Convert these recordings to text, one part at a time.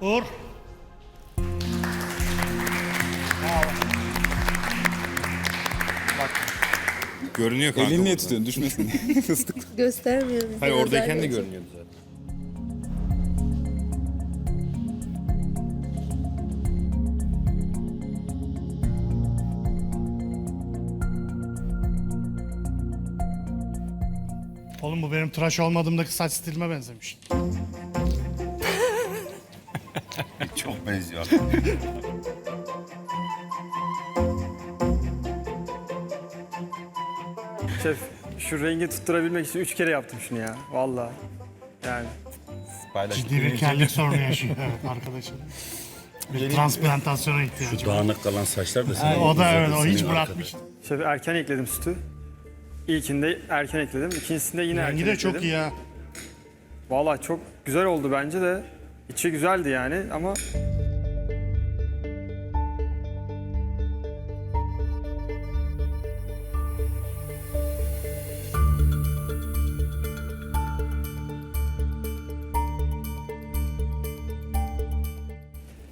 Uğur. Görünüyor kanka. Elini niye tutuyorsun düşmesin. Fıstık. Göstermiyorum. Hayır Biraz oradayken de görünüyordu zaten. Oğlum bu benim tıraş olmadığımdaki saç stilime benzemiş. Çok benziyor. Şef şu rengi tutturabilmek için üç kere yaptım şunu ya. Vallahi. Yani Ciddi bir kellik sorunu yaşıyor evet arkadaşım. Bir transplantasyona ihtiyacı var. Dağınık kalan saçlar da senin. O da evet o hiç bırakmış. şef erken ekledim sütü. İlkinde erken ekledim. İkincisinde yine erken Rengi de ekledim. çok iyi ha. Vallahi çok güzel oldu bence de. İçi güzeldi yani ama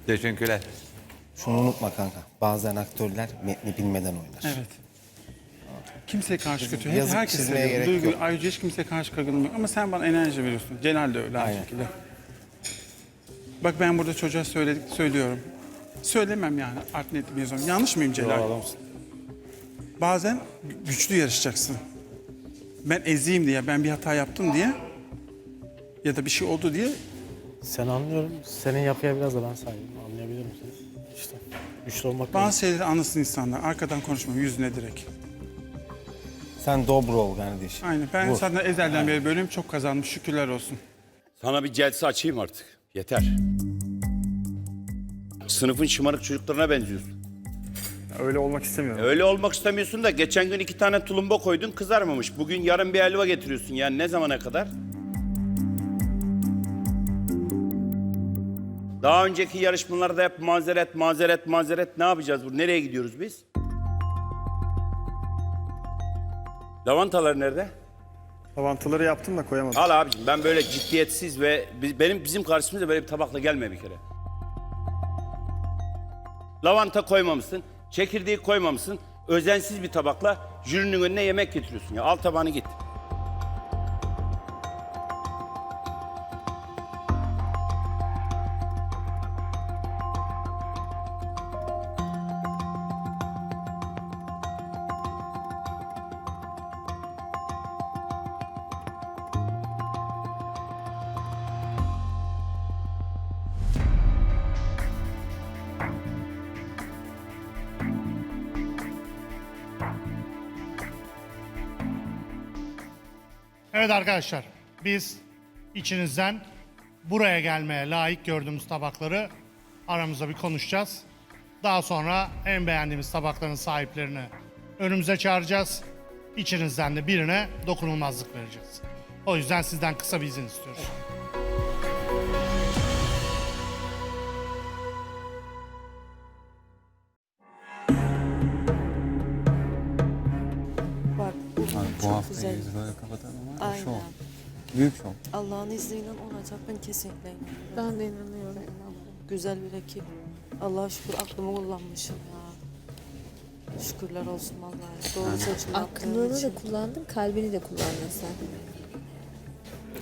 Teşekkürler. Şunu unutma kanka. Bazen aktörler metni bilmeden oynar. Evet. Kimseye karşı kötü. yazıp Herkes çizmeye seviyor. gerek Duygu, yok. ayrıca hiç kimseye karşı kırgınlık yok. Ama sen bana enerji veriyorsun. Celal de öyle aynı Aynen. şekilde. Bak ben burada çocuğa söyledik, söylüyorum. Söylemem yani art niyetli bir yazıyorum. Yanlış mıyım Celal? Bazen gü- güçlü yarışacaksın. Ben eziyim diye, ben bir hata yaptım diye ya da bir şey oldu diye Sen anlıyorum. Senin yapıya biraz da ben sahibim. Anlayabilirim seni. İşte güçlü olmak lazım. bazı şeyleri anlasın insanlar. Arkadan konuşmam, yüzüne direkt. Sen dobro ol kardeşim. Aynen. Ben Vur. zaten ezelden beri bölüm çok kazanmış. Şükürler olsun. Sana bir celse açayım artık. Yeter. Sınıfın şımarık çocuklarına benziyorsun. öyle olmak istemiyorum. Öyle olmak istemiyorsun da geçen gün iki tane tulumba koydun kızarmamış. Bugün yarın bir helva getiriyorsun. Yani ne zamana kadar? Daha önceki yarışmalarda hep mazeret, mazeret, mazeret. Ne yapacağız bu? Nereye gidiyoruz biz? Lavantalar nerede? Lavantaları yaptım da koyamadım. Al abicim ben böyle ciddiyetsiz ve benim bizim karşımıza böyle bir tabakla gelme bir kere. Lavanta koymamışsın, çekirdeği koymamışsın. Özensiz bir tabakla jürinin önüne yemek getiriyorsun ya. Al tabağını git. Evet arkadaşlar biz içinizden buraya gelmeye layık gördüğümüz tabakları aramızda bir konuşacağız. Daha sonra en beğendiğimiz tabakların sahiplerini önümüze çağıracağız. İçinizden de birine dokunulmazlık vereceğiz. O yüzden sizden kısa bir izin istiyoruz. Bu çok hafta güzel. yüzü böyle kapatalım ama Aynen. şov. Büyük şov. Allah'ın izniyle olacak. Ben kesinlikle inanıyorum. Ben de inanıyorum. Güzel bir ekip. Allah'a şükür aklımı kullanmışım ya. Şükürler olsun vallahi. Doğru seçim yaptığım Aklını için. da kullandın, kalbini de kullandın sen.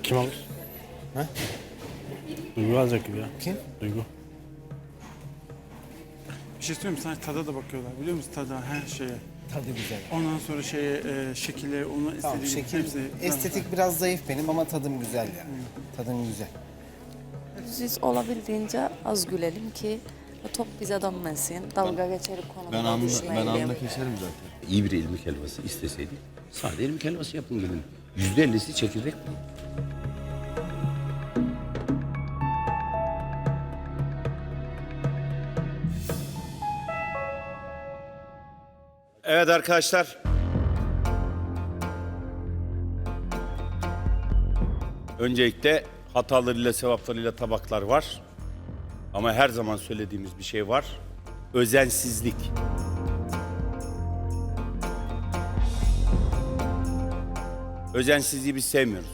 Kim alır? Ne? Duygu alacak gibi ya. Kim? Duygu. Bir şey söyleyeyim mi? Sadece tada da bakıyorlar biliyor musun? Tada her şeye. Tadı güzel. Ondan sonra şeye, e, şekile, onu Tamam istediğim şekil, hepsi. estetik biraz zayıf benim ama tadım güzel ya. Tadım güzel. Biz olabildiğince az gülelim ki top bize dönmesin. Dalga geçerek konumuza düşmeyelim. keserim zaten. İyi bir ilmik helvası isteseydik sade ilmik helvası yapın gelin. Yüzde ellisi çekirdek mi? Evet arkadaşlar. Öncelikle hatalarıyla sevaplarıyla tabaklar var. Ama her zaman söylediğimiz bir şey var. Özensizlik. Özensizliği biz sevmiyoruz.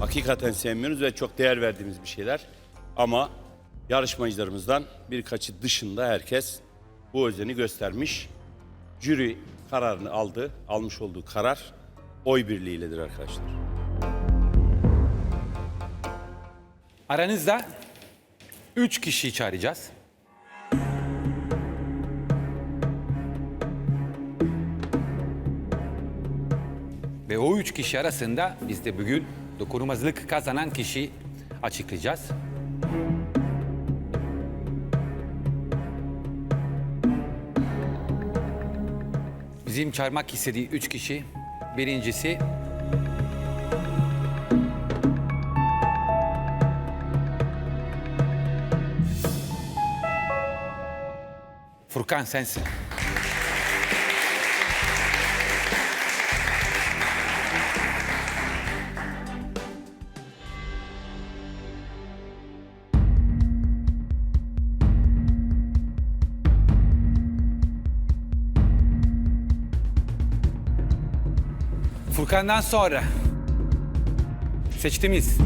Hakikaten sevmiyoruz ve çok değer verdiğimiz bir şeyler. Ama yarışmacılarımızdan birkaçı dışında herkes bu özeni göstermiş. Jüri kararını aldı. Almış olduğu karar oy birliğiyledir arkadaşlar. Aranızda üç kişi çağıracağız. Ve o üç kişi arasında biz de bugün dokunulmazlık kazanan kişi açıklayacağız. Bizim çağırmak istediği üç kişi. Birincisi Furkan sensin. Furkan'dan sonra seçtiğimiz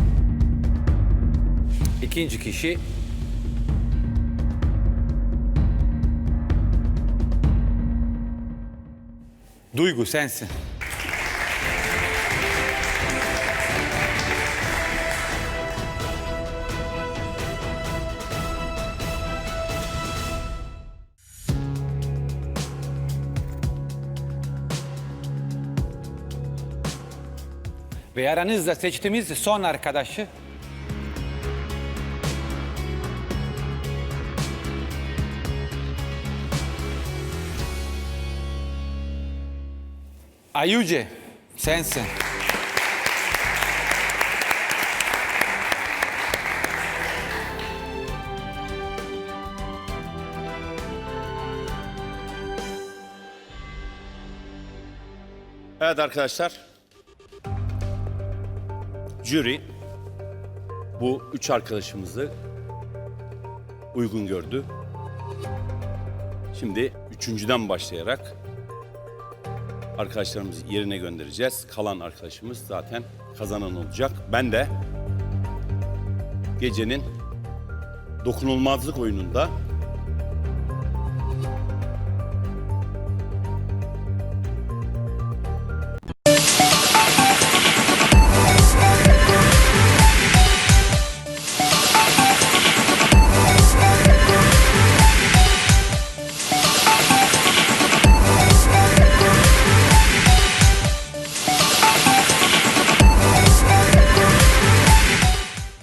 ikinci kişi Duygu sensin. Ve aranızda seçtiğimiz son arkadaşı Ayuce sensin. Evet arkadaşlar. Jüri bu üç arkadaşımızı uygun gördü. Şimdi üçüncüden başlayarak arkadaşlarımızı yerine göndereceğiz. Kalan arkadaşımız zaten kazanan olacak. Ben de gecenin dokunulmazlık oyununda